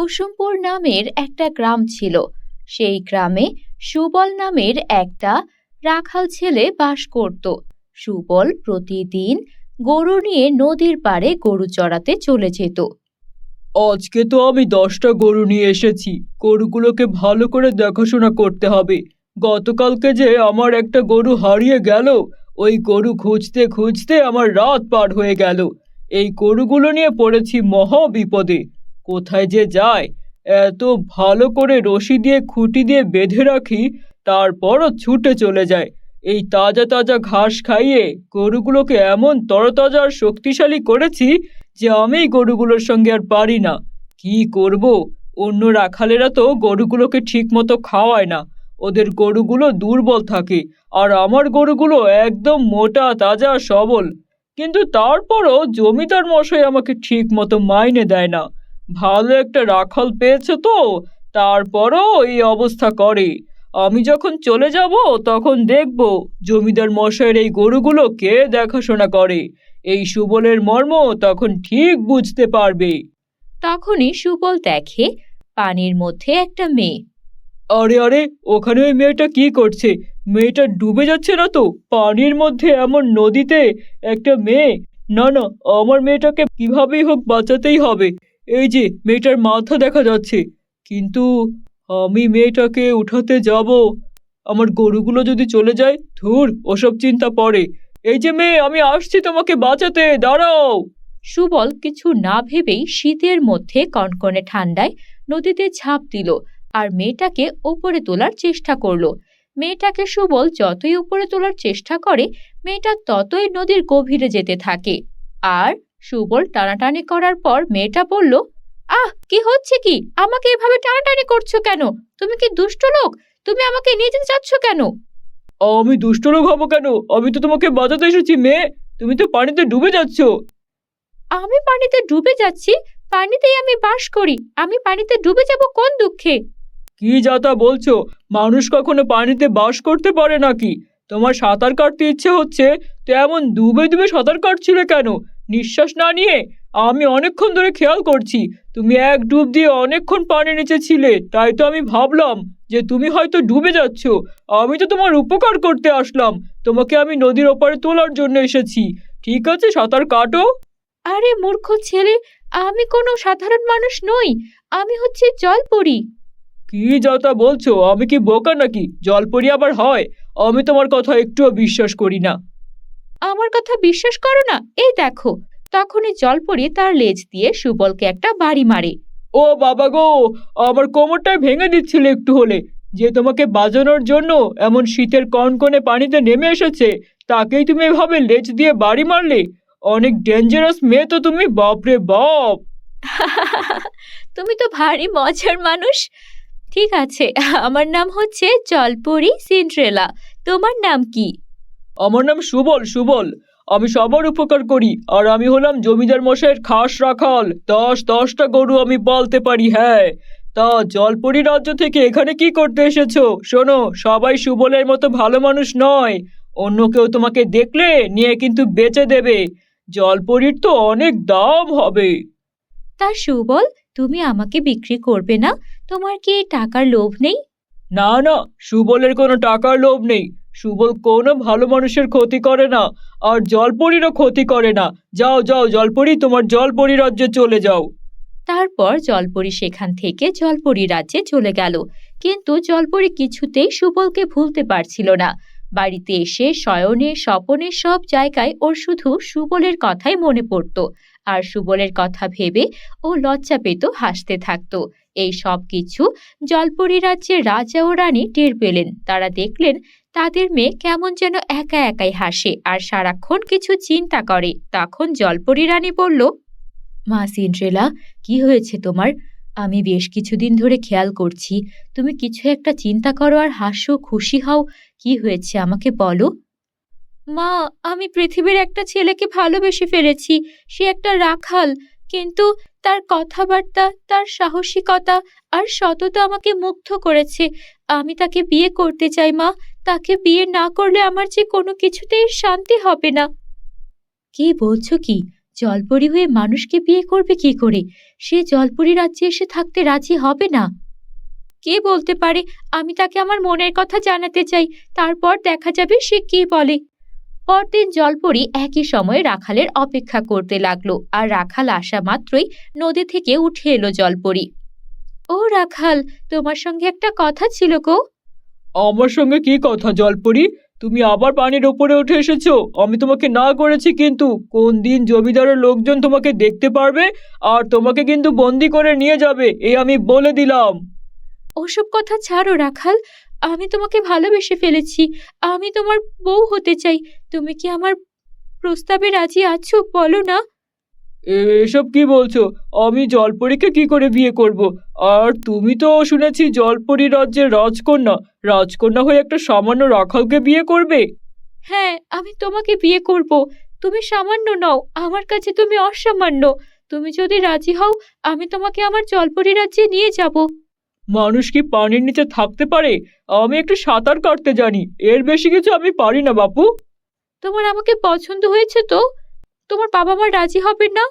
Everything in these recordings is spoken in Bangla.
কুসুমপুর নামের একটা গ্রাম ছিল। সেই গ্রামে সুবল নামের একটা রাখাল ছেলে বাস করত। সুবল প্রতিদিন গরু নিয়ে নদীর পাড়ে গরু চড়াতে চলে যেত। আজকে তো আমি দশটা গরু নিয়ে এসেছি। গরুগুলোকে ভালো করে দেখাশোনা করতে হবে। গতকালকে যে আমার একটা গরু হারিয়ে গেল, ওই গরু খুঁজতে খুঁজতে আমার রাত পার হয়ে গেল। এই গরুগুলো নিয়ে পড়েছি মহা বিপদে। কোথায় যে যায়, এত ভালো করে রশি দিয়ে খুঁটি দিয়ে বেঁধে রাখি, তারপরও ছুটে চলে যায়। এই তাজা তাজা ঘাস খাইয়ে গরুগুলোকে এমন তরতাজা আর শক্তিশালী করেছি যে আমি গরুগুলোর সঙ্গে আর পারি না। কি করব? অন্য রাখালেরা তো গরুগুলোকে ঠিক মতো খাওয়ায় না। ওদের গরুগুলো দুর্বল থাকে আর আমার গরুগুলো একদম মোটা, তাজা সবল। কিন্তু তারপরও জমিদার মশাই আমাকে ঠিক মতো মাইনে দেয় না। ভালো একটা রাখাল পেয়েছে তো তারপরও এই অবস্থা করে। আমি যখন চলে যাব তখন দেখব জমিদার মশাইয়ের এই গরুগুলো কে দেখাশোনা করে। এই সুবলের মর্ম তখন ঠিক বুঝতে পারবে। তখনই সুবল দেখে পানির মধ্যে একটা মেয়ে। আরে আরে ওখানে ওই মেয়েটা কি করছে? মেয়েটা ডুবে যাচ্ছে না তো? পানির মধ্যে এমন নদীতে একটা মেয়ে? না না আমার মেয়েটাকে কিভাবেই হোক বাঁচাতেই হবে। এই যে, মেয়েটার মাথা দেখা যাচ্ছে। কিন্তু আমি মেয়েটাকে উঠাতে যাব। আমার গরুগুলো যদি চলে যায়, ধুর, ওসব চিন্তা পড়ে। এই যে মেয়ে, আমি আসছি তোমাকে বাঁচাতে, দাঁড়াও। সুবল কিছু না ভেবেই শীতের মধ্যে কনকনে ঠান্ডায় নদীতে ঝাঁপ দিল আর মেয়েটাকে ওপরে তোলার চেষ্টা করল। মেয়েটাকে সুবল যতই উপরে তোলার চেষ্টা করে, মেয়েটা ততই নদীর গভীরে যেতে থাকে। আর সুবল টানাটানি করার পর মেয়েটা বলল আহ কি হচ্ছে কি? আমাকে এভাবে টানাটানি করছ কেন? তুমি কি দুষ্ট লোক? তুমি আমাকে নিয়ে যেতে চাচ্ছ কেন? আমি দুষ্ট লোক হব কেন? আমি তো তোমাকে বাঁচাতে এসেছি মেয়ে। তুমি তো পানিতে ডুবে যাচ্ছ। আমি পানিতে ডুবে যাচ্ছি? পানিতেই আমি বাস করি। আমি পানিতে ডুবে যাব কোন দুঃখে? কি যাতা বলছো? মানুষ কখনো পানিতে বাস করতে পারে নাকি? তোমার সাঁতার কাটতে ইচ্ছে হচ্ছে তো এমন ডুবে ডুবে সাঁতার কাটছিলে কেন? নিঃশ্বাস না নিয়ে আমি অনেকক্ষণ ধরে খেয়াল করছি। তুমি এক ডুব দিয়ে অনেকক্ষণ পানির নিচে ছিলে তাই তো আমি ভাবলাম যে তুমি হয়তো ডুবে যাচ্ছ। আমি তো তোমার উপকার করতে আসলাম। তোমাকে আমি নদীর ওপারে তোলার জন্য এসেছি। ঠিক আছে সাঁতার কাটো। আরে মূর্খ ছেলে আমি কোনো সাধারণ মানুষ নই। আমি হচ্ছে জলপরি। কি যাতা বলছো? আমি কি বোকা নাকি? জলপরি আবার হয়? আমি তোমার কথা একটুও বিশ্বাস করি না। আমার কথা বিশ্বাস করো না? এই দেখো। তখনই জলপরি তার লেজ দিয়ে সুবলকে একটা বাড়ি মারে। ও বাবা গো আমার কোমরটাই ভেঙে দিচ্ছিল একটু হলে। যে তোমাকে বাজানোর জন্য এমন শীতের কনকনে পানিতে নেমে এসেছে তাকেই তুমি এভাবে লেজ দিয়ে বাড়ি মারলে? অনেক ডেঞ্জারাস মেয়ে তো তুমি বাপরে বাপ! তুমি তো ভারী মজার মানুষ। ঠিক আছে আমার নাম হচ্ছে জলপরি সিন্ড্রেলা। তোমার নাম কি? আমার নাম সুবল সুবল। আমি সবার উপকার করি আর আমি হলাম জমিদার মশাইয়ের খাস রাখাল। দশ দশটা গরু আমি পালতে পারি হ্যাঁ। তা জলপরি রাজ্য থেকে এখানে কি করতে এসেছ? শোনো সবাই সুবলের মতো ভালো মানুষ নয়। অন্য কেউ তোমাকে দেখলে নিয়ে কিন্তু বেচে দেবে। জলপরির তো অনেক দাম হবে। তা সুবল তুমি আমাকে বিক্রি করবে না? তোমার কি টাকার লোভ নেই? না না সুবলের কোনো টাকার লোভ নেই। সুবল কোনো ভালো মানুষের ক্ষতি করে না, আর জলপরিরও ক্ষতি করে না। যাও যাও, জলপরি, তোমার জলপরি রাজ্যে চলে যাও। তারপর জলপরি সেখান থেকে জলপরি রাজ্যে চলে গেল। কিন্তু জলপরি কিছুতেই সুবলকে ভুলতে পারছিল না। বাড়িতে এসে শয়নে, স্বপনে সব জায়গায় ওর শুধু সুবলের কথাই মনে পড়ত। আর সুবলের কথা ভেবে ও লজ্জা পেত, হাসতে থাকত। এই সব কিছু জলপরি রাজ্যের রাজা ও রানী টের পেলেন। তারা দেখলেন তাদের মেয়ে কেমন যেন একা একাই হাসে আর সারাক্ষণ কিছু চিন্তা করে। তখন জলপরি রানী বলল, মা সিন্ড্রেলা, কি হয়েছে তোমার? আমি বেশ কিছুদিন ধরে খেয়াল করছি। তুমি কিছু একটা চিন্তা করো আর হাসো, খুশি হও। কি হয়েছে আমাকে বলো? মা, আমি পৃথিবীর একটা ছেলেকে ভালোবেসে ফেলেছি। সে একটা রাখাল। কিন্তু তার কথাবার্তা, তার সাহসিকতা আর সততা আমাকে মুগ্ধ করেছে। আমি তাকে বিয়ে করতে চাই, মা। তাকে বিয়ে না করলে আমার যে কোনো কিছুতেই শান্তি হবে না। কি বলছো কি? জলপরি হয়ে মানুষকে বিয়ে করবে কি করে? সে জলপরি রাজ্যে এসে থাকতে রাজি হবে না। কে বলতে পারে? আমি তাকে আমার মনের কথা জানাতে চাই, তারপর দেখা যাবে সে কি বলে। পরদিন জলপরি একই সময়ে রাখালের অপেক্ষা করতে লাগল, আর রাখাল আসা মাত্রই নদী থেকে উঠে এলো জলপরি। ও রাখাল, তোমার সঙ্গে একটা কথা ছিল গো। আমার সঙ্গে কি কথা, জলপরি? তুমি আবার পানির ওপরে উঠে এসেছ। আমি তোমাকে না করেছি কিন্তু। কোন দিন জমিদারের লোকজন তোমাকে দেখতে পারবে আর তোমাকে কিন্তু বন্দি করে নিয়ে যাবে, এ আমি বলে দিলাম। ওসব কথা ছাড়ো রাখাল। আমি তোমাকে ভালোবেসে ফেলেছি। আমি তোমার বউ হতে চাই। তুমি কি আমার প্রস্তাবে রাজি আছো? বলো না। এসব কি বলছো? আমি জলপরীকে কি করে বিয়ে করব? আর তুমি তো শুনেছি জলপরি রাজ্যের রাজকন্যা। রাজকন্যা হয়ে একটা সামান্য রাখালকে বিয়ে করবে? হ্যাঁ আমি তোমাকে বিয়ে করব। তুমি সামান্য নও আমার কাছে তুমি অসামান্য। তুমি যদি রাজি হও আমি তোমাকে আমার জলপরি রাজ্যে নিয়ে যাব। মানুষ কি পানির নিচে থাকতে পারে? আমি একটু সাঁতার কাটতে জানি। এর বেশি কিছু আমি পারি না বাপু। তোমার আমাকে পছন্দ হয়েছে তো? তোমার বাবা মা রাজি হবে না?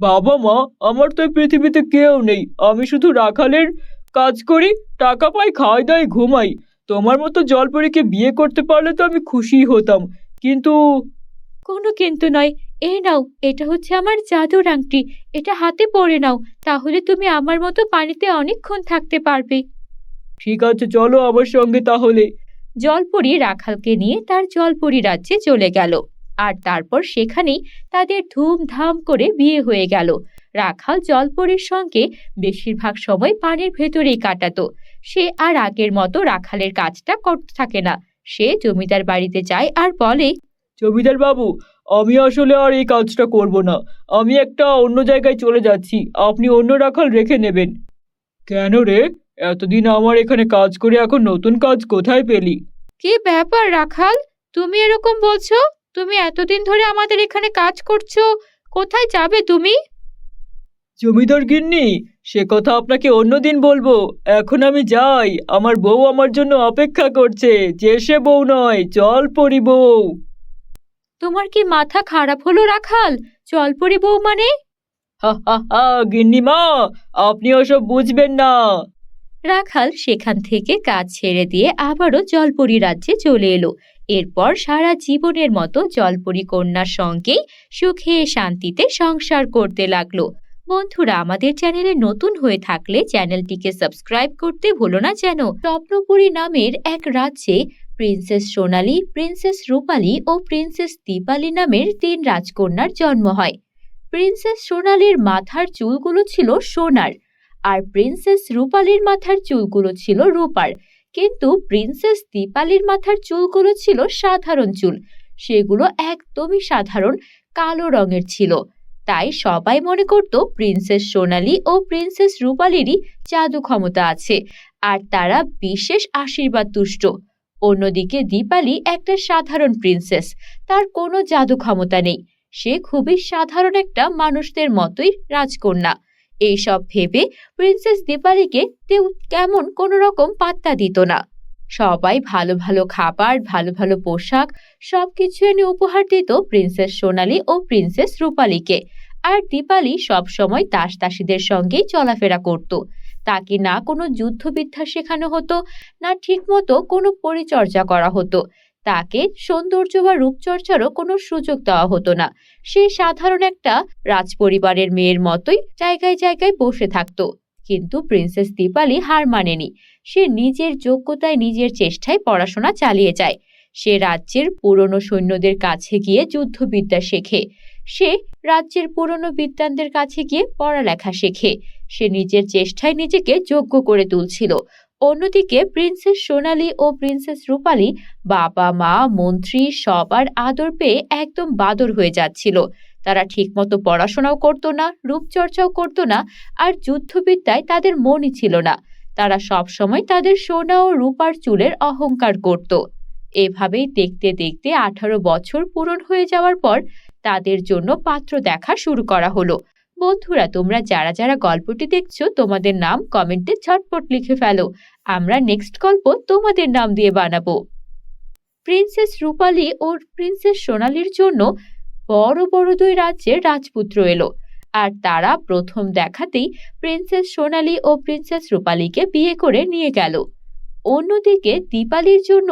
বাবা মা আমার তো এই পৃথিবীতে কেউ নেই। আমি শুধু রাখালের কাজ করি টাকা পাই খাওয়াই দাই ঘুমাই। তোমার মতো জলপরীকে বিয়ে করতে পারলে তো আমি খুশি হতাম। কিন্তু কোনো কিন্তু নয়। এই নাও এটা হচ্ছে আমার জাদুর আংটি। এটা হাতে পরে নাও তাহলে তুমি আমার মতো পানিতে অনেকক্ষণ থাকতে পারবে। ঠিক আছে চলো আমার সঙ্গে তাহলে। জলপরি রাখালকে নিয়ে তার জলপরি রাজ্যে চলে গেল। আর তারপর সেখানেই তাদের ধুমধাম করে বিয়ে হয়ে গেল। রাখাল জলপরির সঙ্গে বেশিরভাগ সময় পানির ভেতরেই কাটাতো। সে আর আগের মতো রাখালের কাজটা করতে থাকে না। সে জমিদার বাড়িতে যায় আর বলে জমিদার বাবু আমি আসলে আর এই কাজটা করব না। আমি একটা অন্য জায়গায় চলে যাচ্ছি। আপনি অন্য রাখাল রেখে নেবেন। কেন রে? এতদিন আমার এখানে কাজ করে এখন নতুন কাজ কোথায় পেলি? কি ব্যাপার রাখাল? তুমি এরকম বলছো? তুমি এতদিন ধরে আমাদের এখানে কাজ করছ কোথায় যাবে তুমি? জমিদার গিন্নি সে কথা আপনাকে অন্যদিন বলব। এখন আমি যাই আমার বউ আমার জন্য অপেক্ষা করছে যে সে বউ নয় চল পরি বউ। তোমার কি মাথা খারাপ হলো রাখাল? জলপরি বউ মানে? হা হা হা গিন্নি মা আপনি ওসব বুঝবেন না। রাখাল সেখান থেকে কাজ ছেড়ে দিয়ে আবারও জলপরি রাজ্যে চলে এলো। এরপর সারা জীবনের মতো জলপরি কন্যার সঙ্গেই সুখে শান্তিতে সংসার করতে লাগল। বন্ধুরা, আমাদের চ্যানেলে নতুন হয়ে থাকলে চ্যানেলটিকে সাবস্ক্রাইব করতে ভুলো না যেন। স্বপ্নপুরী নামের এক রাজ্যে প্রিন্সেস সোনালি, প্রিন্সেস রূপালী ও প্রিন্সেস দীপালি নামের তিন রাজকন্যার জন্ম হয়। প্রিন্সেস সোনালির মাথার চুলগুলো ছিল সোনার আর প্রিন্সেস রূপালির মাথার চুলগুলো ছিল রূপার। কিন্তু প্রিন্সেস দীপালির মাথার চুলগুলো ছিল সাধারণ চুল। সেগুলো একদমই সাধারণ, কালো রঙের ছিল। তাই সবাই মনে করত প্রিন্সেস সোনালি ও প্রিন্সেস রূপালীরই জাদু ক্ষমতা আছে, আর তারা বিশেষ আশীর্বাদ তুষ্ট। অন্যদিকে দীপালি একটা সাধারণ প্রিন্সেস তার কোনো জাদু ক্ষমতা নেই। সে খুবই সাধারণ একটা মানুষদের মতোই রাজকন্যা। এইসব ভেবে প্রিন্সেস দীপালিকে কেউ কেমন কোনো রকম পাত্তা দিত না। সবাই ভালো ভালো খাবার, ভালো ভালো পোশাক সব কিছু এনে উপহার দিত প্রিন্সেস সোনালি ও প্রিন্সেস রূপালীকে। আর দীপালি সবসময় দাস দাসীদের সঙ্গেই চলাফেরা করত। তাকে না কোনো যুদ্ধবিদ্যা শেখানো হতো, না ঠিকমতো কোনো পরিচর্যা করা হতো। তাকে সৌন্দর্য বা রূপচর্চারও কোনো সুযোগ দেওয়া হতো না। সে সাধারণ একটা রাজপরিবারের মেয়ের মতোই জায়গায় জায়গায় বসে থাকতো। কিন্তু প্রিন্সেস দীপালি হার মানেনি। সে নিজের যোগ্যতায় নিজের চেষ্টায় পড়াশোনা চালিয়ে যায়। সে রাজ্যের পুরনো সৈন্যদের কাছে গিয়ে যুদ্ধবিদ্যা শেখে। সে রাজ্যের পুরনো বিদ্বানদের কাছে গিয়ে পড়ালেখা শেখে। সে নিজের চেষ্টায় নিজেকে যোগ্য করে তুলছিল। অন্যদিকে প্রিন্সেস সোনালী ও প্রিন্সেস রূপালী বাবা, মা, মন্ত্রী সবার আদর পেয়ে একদম বাদর হয়ে যাচ্ছিল। তারা ঠিকমতো পড়াশোনাও করতো না, রূপচর্চাও করতো না আর যুদ্ধবিদ্যায় তাদের মনই ছিল না। তারা সবসময় তাদের সোনা ও রূপার চুলের অহংকার করত। এভাবেই দেখতে দেখতে আঠারো বছর পূরণ হয়ে যাওয়ার পর তাদের জন্য পাত্র দেখা শুরু করা হলো। বন্ধুরা, তোমরা যারা যারা গল্পটি দেখছ, তোমাদের নাম কমেন্টে ঝটপট লিখে ফেলো। আমরা নেক্সট গল্প তোমাদের নাম দিয়ে বানাবো। প্রিন্সেস রূপালী ও প্রিন্সেস সোনালির জন্য বড় বড় দুই রাজ্যের রাজপুত্র এলো। আর তারা প্রথম দেখাতেই প্রিন্সেস সোনালি ও প্রিন্সেস রূপালীকে বিয়ে করে নিয়ে গেল। অন্যদিকে দীপালির জন্য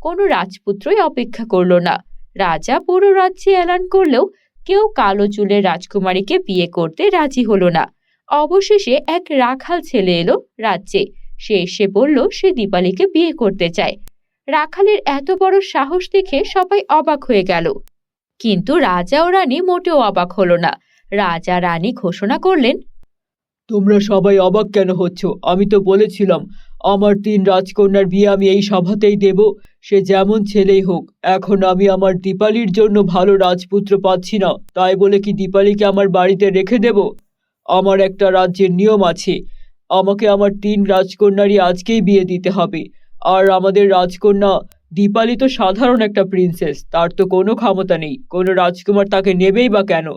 কোনো রাজপুত্রই অপেক্ষা করল না। রাজা পুরো রাজ্যে এলান করলেও কেউ কালো চুলের রাজকুমারীকে বিয়ে করতে রাজি হলো না। অবশেষে এক রাখাল ছেলে এলো রাজ্যে। সে এসে বলল, সে দীপালিকে বিয়ে করতে চায়। রাখালের এত বড় সাহস দেখে সবাই অবাক হয়ে গেল। কিন্তু রাজা ও রানী মোটেও অবাক হলো না। রাজা রানী ঘোষণা করলেন, তোমরা সবাই অবাক কেন হচ্ছ? আমি তো বলেছিলাম, আমার তিন রাজকন্যার বিয়ে আমি এই সভাতেই দেব। সে যেমন ছেলেই হোক, এখন আমি আমার দীপালির জন্য ভালো রাজপুত্র পাচ্ছি না, তাই বলে কি দীপালিকে আমার বাড়িতে রেখে দেব? আমার একটা রাজ্যের নিয়ম আছে, আমাকে আমার তিন রাজকন্যারই আজকেই বিয়ে দিতে হবে, আর আমাদের রাজকন্যা দীপালি তো সাধারণ একটা প্রিন্সেস তার তো কোনো ক্ষমতা নেই, কোনো রাজকুমার তাকে নেবেই বা কেন?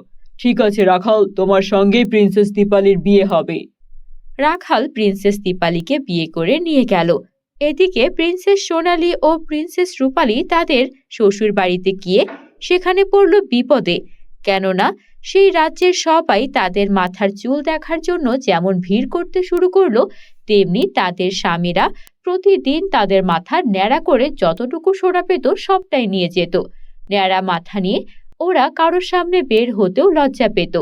ঠিক আছে, রাখাল, তোমার সঙ্গেই প্রিন্সেস দীপালির বিয়ে হবে। রাখাল প্রিন্সেস দীপালিকে বিয়ে করে নিয়ে গেল। এদিকে প্রিন্সেস সোনালি ও প্রিন্সেস রূপালী তাদের শ্বশুর বাড়িতে গিয়ে সেখানে পড়ল বিপদে। কেননা সেই রাজ্যের সবাই তাদের মাথার চুল দেখার জন্য যেমন ভিড় করতে শুরু করল, তেমনি তাদের স্বামীরা প্রতিদিন তাদের মাথা ন্যাড়া করে যতটুকু সোনা পেত সবটাই নিয়ে যেত। ন্যাড়া মাথা নিয়ে ওরা কারোর সামনে বের হতেও লজ্জা পেত।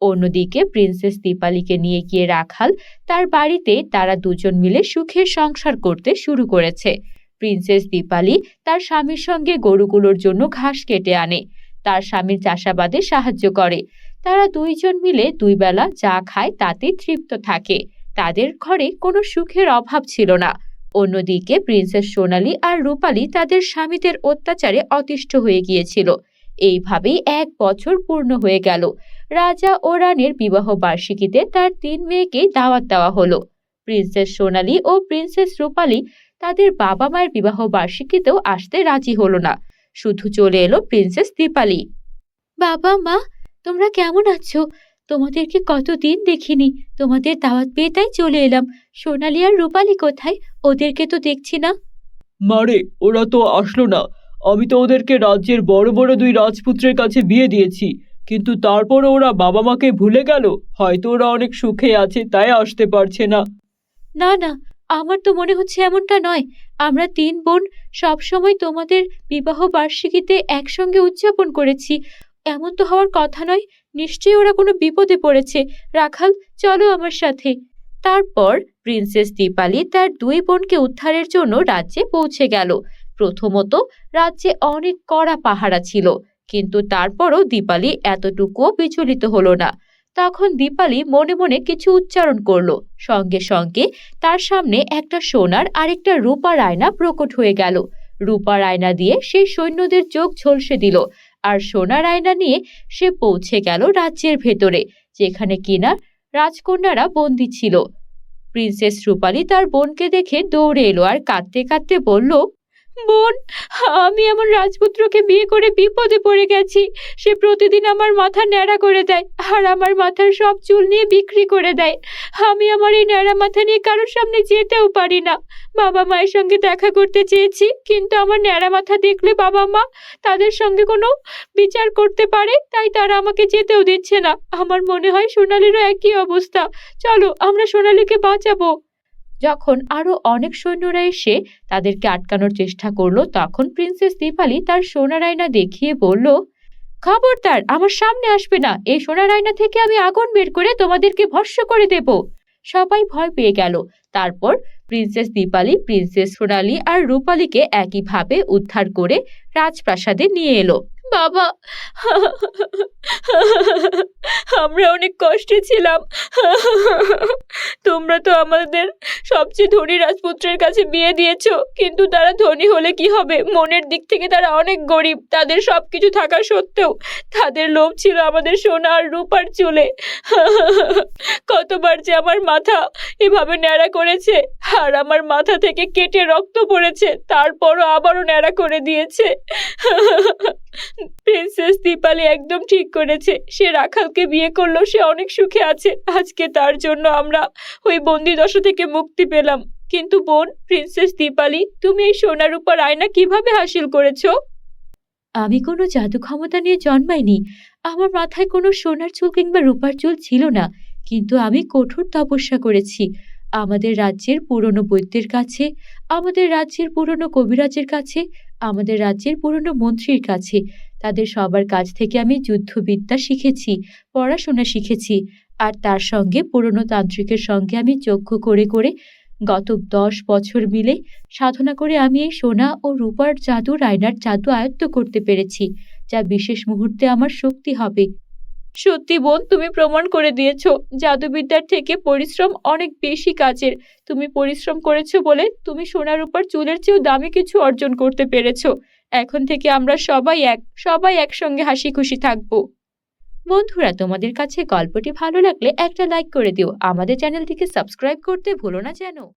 অন্যদিকে প্রিন্সেস দীপালিকে নিয়ে গিয়ে রাখাল, তার বাড়িতে তারা দুজন মিলে সুখের সংসার করতে শুরু করেছে। প্রিন্সেস দীপালি তার স্বামীর সঙ্গে গরুগুলোর জন্য ঘাস কেটে আনে। তার স্বামীর চাষাবাদে সাহায্য করে। তারা দুইজন মিলে দুই বেলা যা খায়, তাতে তৃপ্ত থাকে। তাদের ঘরে কোনো সুখের অভাব ছিল না। অন্যদিকে প্রিন্সেস সোনালি আর রূপালি তাদের স্বামীদের অত্যাচারে অতিষ্ঠ হয়ে গিয়েছিল। এইভাবেই এক বছর পূর্ণ হয়ে গেল। রাজা ও রানীর বিবাহ বার্ষিকীতে তার তিন মেয়েকে দাওয়াত দেওয়া হলো। প্রিন্সেস সোনালি ও প্রিন্সেস রূপালী তাদের বাবা মায়ের বিবাহ বার্ষিকীতেও আসতে রাজি হলো না। শুধু চলে এলো প্রিন্সেস দীপালি। বাবা মা তোমরা কেমন আছো? তোমাদেরকে কতদিন দেখিনি। তোমাদের দাওয়াত পেয়ে তাই চলে এলাম। সোনালি আর রূপালী কোথায়? ওদেরকে তো দেখছি না। মারে ওরা তো আসলো না। আমি তো ওদেরকে রাজ্যের বড় বড় দুই রাজপুত্রের কাছে বিয়ে দিয়েছি। কিন্তু তারপরে ওরা বাবা মাকে ভুলে গেল। হয়তো ওরা অনেক সুখে আছে, তাই আসতে পারছে না। না না, আমার তো মনে হচ্ছে এমনটা নয়। আমরা তিন বোন সবসময় তোমাদের বিবাহ বার্ষিকীতে একসঙ্গে উদযাপন করেছি। এমন তো হওয়ার কথা নয়। নিশ্চয়ই ওরা কোনো বিপদে পড়েছে। রাখাল, চলো আমার সাথে। তারপর প্রিন্সেস দীপালি তার দুই বোনকে উদ্ধারের জন্য রাজ্যে পৌঁছে গেল। প্রথমত রাজ্যে অনেক কড়া পাহারা ছিল। কিন্তু তারপরও দীপালি এতটুকুও বিচলিত হলো না। তখন দীপালি মনে মনে কিছু উচ্চারণ করল। সঙ্গে সঙ্গে তার সামনে একটা সোনার আরেকটা রূপার আয়না প্রকট হয়ে গেল। রূপার আয়না দিয়ে সেই সৈন্যদের চোখ ঝলসে দিল আর সোনার আয়না নিয়ে সে পৌঁছে গেল রাজ্যের ভেতরে, যেখানে কিনা রাজকন্যারা বন্দী ছিল। প্রিন্সেস রূপালী তার বোনকে দেখে দৌড়ে এলো আর কাঁদতে কাঁদতে বলল বোন, আমি আমার রাজপুত্রকে বিয়ে করে বিপদে পড়ে গেছি। সে প্রতিদিন আমার মাথা ন্যাড়া করে দেয় আর আমার মাথার সব চুল নিয়ে বিক্রি করে দেয়। আমি আমার এই ন্যাড়া মাথা নিয়ে কারোর সামনে যেতেও পারি না। বাবা মায়ের সঙ্গে দেখা করতে চেয়েছি, কিন্তু আমার ন্যাড়া মাথা দেখলে বাবা মা তাদের সঙ্গে কোনো বিচার করতে পারে, তাই তারা আমাকে যেতেও দিচ্ছে না। আমার মনে হয় সোনালিরও একই অবস্থা। চলো, আমরা সোনালিকে বাঁচাবো। যখন আরও অনেক সৈন্যরা এসে তাদেরকে আটকানোর চেষ্টা করল, তখন প্রিন্সেস দীপালি তার সোনার আয়না দেখিয়ে বলল, খবরদার, আমার সামনে আসবে না। এই সোনার আয়না থেকে আমি আগুন বের করে তোমাদেরকে ভস্ম করে দেব। সবাই ভয় পেয়ে গেল। তারপর প্রিন্সেস দীপালি প্রিন্সেস সোনালি আর রূপালীকে একইভাবে উদ্ধার করে রাজপ্রাসাদে নিয়ে এলো। বাবা। আমরা অনেক কষ্টে ছিলাম। তোমরা তো আমাদের সবচেয়ে ধনী রাজপুত্রের কাছে বিয়ে দিয়েছ, কিন্তু তারা ধনী হলে কি হবে? মনের দিক থেকে তারা অনেক গরিব, তাদের সব কিছু থাকা সত্ত্বেও তাদের লোভ ছিল আমাদের সোনা আর রূপার চুলে। কতবার যে আমার মাথা এভাবে ন্যাড়া করেছে, আর আমার মাথা থেকে কেটে রক্ত পড়েছে, তারপরও আবারও ন্যাড়া করে দিয়েছে। প্রিন্সেস দীপালি একদম ঠিক করেছে। সে রাখালকে বিয়ে করল, সে অনেক সুখে আছে। আজকে তার জন্য আমরা ওই বন্দি দশা থেকে মুক্তি পেলাম। কিন্তু বোন প্রিন্সেস দীপালি তুমি এই সোনার উপর আয়না কীভাবে হাসিল করেছ? আমি কোনো জাদু ক্ষমতা নিয়ে জন্মাইনি। আমার মাথায় কোনো সোনার চুল কিংবা রূপার চুল ছিল না। কিন্তু আমি কঠোর তপস্যা করেছি। আমাদের রাজ্যের পুরনো বৈদ্যের কাছে, আমাদের রাজ্যের পুরনো কবিরাজের কাছে, আমাদের রাজ্যের পুরনো মন্ত্রীর কাছে। তাদের সবার কাছ থেকে আমি যুদ্ধবিদ্যা শিখেছি, পড়াশোনা শিখেছি। আর তার সঙ্গে পুরনো তান্ত্রিকের সঙ্গে আমি যজ্ঞ করে করে গত দশ বছর মিলে সাধনা করে আমি এই সোনা ও রূপার জাদু রায়নার জাদু আয়ত্ত করতে পেরেছি, যা বিশেষ মুহূর্তে আমার শক্তি হবে। সত্যি বোন, তুমি প্রমাণ করে দিয়েছ। জাদুবিদ্যার থেকে পরিশ্রম অনেক বেশি কাজের। তুমি পরিশ্রম করেছ বলে তুমি সোনার উপর চুলের চেয়েও দামি কিছু অর্জন করতে পেরেছ। এখন থেকে আমরা সবাই এক, সবাই একসঙ্গে হাসি খুশি থাকব। বন্ধুরা, তোমাদের কাছে গল্পটি ভালো লাগলে একটা লাইক করে দিও। আমাদের চ্যানেলটিকে সাবস্ক্রাইব করতে ভুলো না যেন।